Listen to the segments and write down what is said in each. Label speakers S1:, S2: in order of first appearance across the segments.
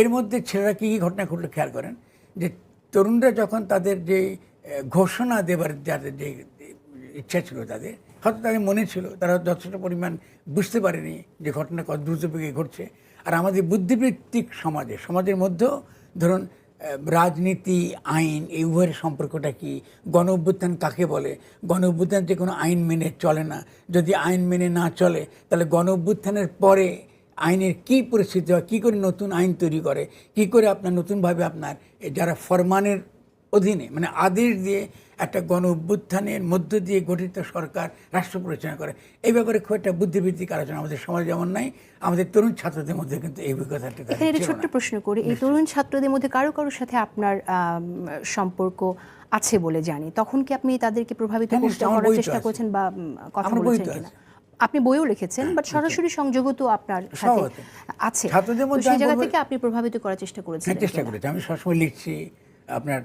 S1: এর মধ্যে ছেলেরা কী কী ঘটনা ঘটলে খেয়াল করেন? যে তরুণরা যখন তাদের যে ঘোষণা দেবার যাদের যে, ইচ্ছা ছিল তাদের, হয়তো তাদের মনে ছিল, তারা যথেষ্ট পরিমাণ বুঝতে পারেনি যে ঘটনা কত দ্রুত বেগে ঘটছে। আর আমাদের বুদ্ধিবৃত্তিক সমাজে, সমাজের মধ্যেও ধরুন রাজনীতি, আইন, এই উভয়ের সম্পর্কটা কি? গণ অভ্যুত্থান কাকে বলে? গণ অভ্যুত্থান যে কোনো আইন মেনে চলে না। যদি আইন মেনে না চলে, তাহলে গণ অভ্যুত্থানের পরে আইনের কি পরিস্থিতি হয় কী করে নতুন আইন তৈরি করে কি করে আপনার নতুনভাবে আপনার যারা ফরমানের অধীনে মানে আদেশ দিয়ে একটা গণ অভ্যুত্থানের মধ্য দিয়ে গঠিত সরকার রাষ্ট্র পরিচালনা করে এই ব্যাপারে খুব একটা বুদ্ধিবৃত্তিক আলোচনা আমাদের সমাজ যেমন নাই আমাদের তরুণ ছাত্রদের মধ্যে কিন্তু এই অভিজ্ঞতাটা
S2: ছোট্ট প্রশ্ন করি এই তরুণ ছাত্রদের মধ্যে কারও কারোর সাথে আপনার সম্পর্ক আছে বলে জানি তখন কি আপনি তাদেরকে প্রভাবিত
S1: হ্যাঁ,
S2: করার চেষ্টা করছেন বা কথা বলেছেন কিনা। আপনি বইও লিখেছেন বাট সরাসরি সংযোগও তো আপনার সাথে
S1: আছে। ছাত্রদের মধ্যে
S2: সেই জায়গা থেকে আপনি প্রভাবিত করার চেষ্টা করেছেন
S1: হ্যাঁ চেষ্টা করেছি। আমি সবসময় লিখছি আপনার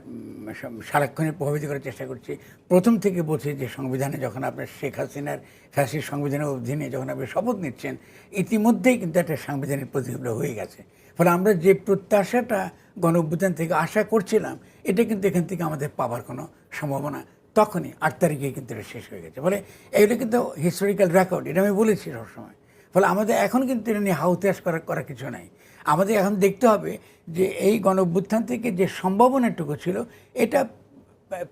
S1: সারাক্ষণে প্রভাবিত করার চেষ্টা করছি। প্রথম থেকে বলছি যে সংবিধানে যখন আপনার শেখ হাসিনার ফ্যাসির সংবিধানের অধীনে যখন আপনি শপথ নিচ্ছেন ইতিমধ্যেই কিন্তু একটা সাংবিধানিক প্রতিক্রিয়া হয়ে গেছে। ফলে আমরা যে প্রত্যাশাটা গণ থেকে আশা করছিলাম এটা কিন্তু এখান থেকে আমাদের পাওয়ার কোনো সম্ভাবনা তখনই আট তারিখে কিন্তু এটা শেষ হয়ে গেছে। বলে এগুলো কিন্তু হিস্টোরিক্যাল রেকর্ড এটা আমি বলেছি সবসময়। ফলে আমাদের এখন কিন্তু এটা নিয়ে হাউতেস করা করা কিছু নাই। আমাদের এখন দেখতে হবে যে এই গণ থেকে যে সম্ভাবনাটুকু ছিল, এটা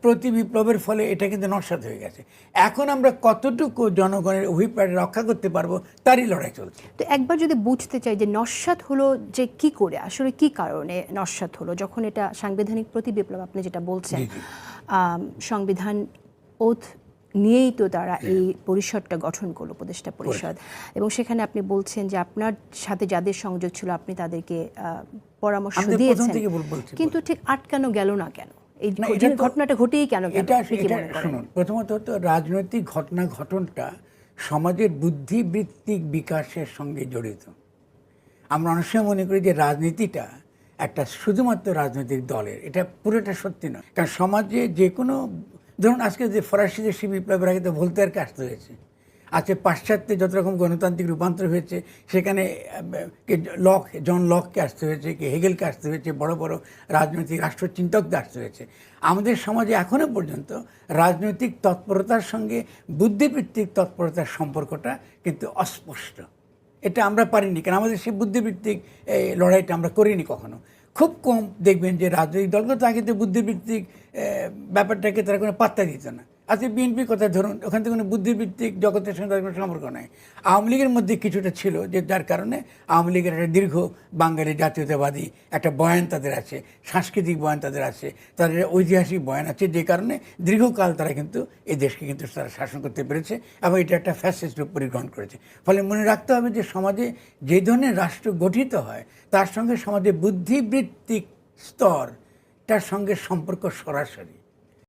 S1: প্রতি বিপ্লবের ফলে এটা কিন্তু নস্বাত হয়ে গেছে। এখন আমরা কতটুকু জনগণের অভিপ্রায় রক্ষা করতে পারব তারই লড়াই চলছে।
S2: তো একবার যদি বুঝতে চাই যে নস্বাত হলো যে কি করে আসলে কি কারণে নস্বাত হলো যখন এটা সাংবিধানিক প্রতি বিপ্লব আপনি যেটা বলছেন সংবিধান ওথ নিয়েই তো তারা এই পরিষদটা গঠন করল উপদেষ্টা পরিষদ। এবং সেখানে আপনি বলছেন যে আপনার সাথে যাদের সংযোগ ছিল আপনি তাদেরকে আহ, পরামর্শ দিয়েছেন। কিন্তু ঠিক আটকানো গেল না কেন? এই
S1: তো-
S2: ঘটনাটা ঘটেই কেন
S1: এটা? শুনুন প্রথমত হতো রাজনৈতিক ঘটনা ঘটনটা সমাজের বুদ্ধিবৃত্তিক বিকাশের সঙ্গে জড়িত। আমরা অনেক সময় মনে করি যে রাজনীতিটা একটা শুধুমাত্র রাজনৈতিক দলের এটা পুরোটা সত্যি নয়। কারণ সমাজে যে কোনো ধরুন আজকে যে ফরাসি দেশি বিপ্লবের আগে তো ভোলতেয়ারকে আসতে হয়েছে। আজকে পাশ্চাত্যে যত রকম গণতান্ত্রিক রূপান্তর হয়েছে সেখানে লক জন লককে আসতে হয়েছে কে হেগেলকে আসতে হয়েছে বড় বড় রাজনৈতিক রাষ্ট্রচিন্তকদের আসতে হয়েছে। আমাদের সমাজে এখনও পর্যন্ত রাজনৈতিক তৎপরতার সঙ্গে বুদ্ধিবৃত্তিক তৎপরতার সম্পর্কটা কিন্তু অস্পষ্ট। এটা আমরা পারিনি কারণ আমাদের সেই বুদ্ধিবৃত্তিক এই, লড়াইটা আমরা করিনি কখনো। খুব কম দেখবেন যে রাজনৈতিক দলগুলো তো আগে তো বুদ্ধিবৃত্তিক ব্যাপারটাকে তারা কোনো পাত্তা দিত না। আজকে বিএনপির কথা ধরুন, ওখান থেকে কোনো বুদ্ধিবৃত্তিক জগতের সঙ্গে কোনো সম্পর্ক নাই। আওয়ামী লীগের মধ্যে কিছুটা ছিল, যে যার কারণে আওয়ামী লীগের একটা দীর্ঘ বাঙালি জাতীয়তাবাদী একটা বয়ান তাদের আছে, সাংস্কৃতিক বয়ান তাদের আছে, তাদের ঐতিহাসিক বয়ান আছে, যে কারণে দীর্ঘকাল তারা কিন্তু এই দেশকে কিন্তু তারা শাসন করতে পেরেছে এবং এটা একটা ফ্যাসিস্ট রূপ পরিগ্রহণ করেছে। ফলে মনে রাখতে হবে যে সমাজে যে ধরনের রাষ্ট্র গঠিত হয়, তার সঙ্গে সমাজে বুদ্ধিবৃত্তিক স্তর, তার সঙ্গে সম্পর্ক সরাসরি।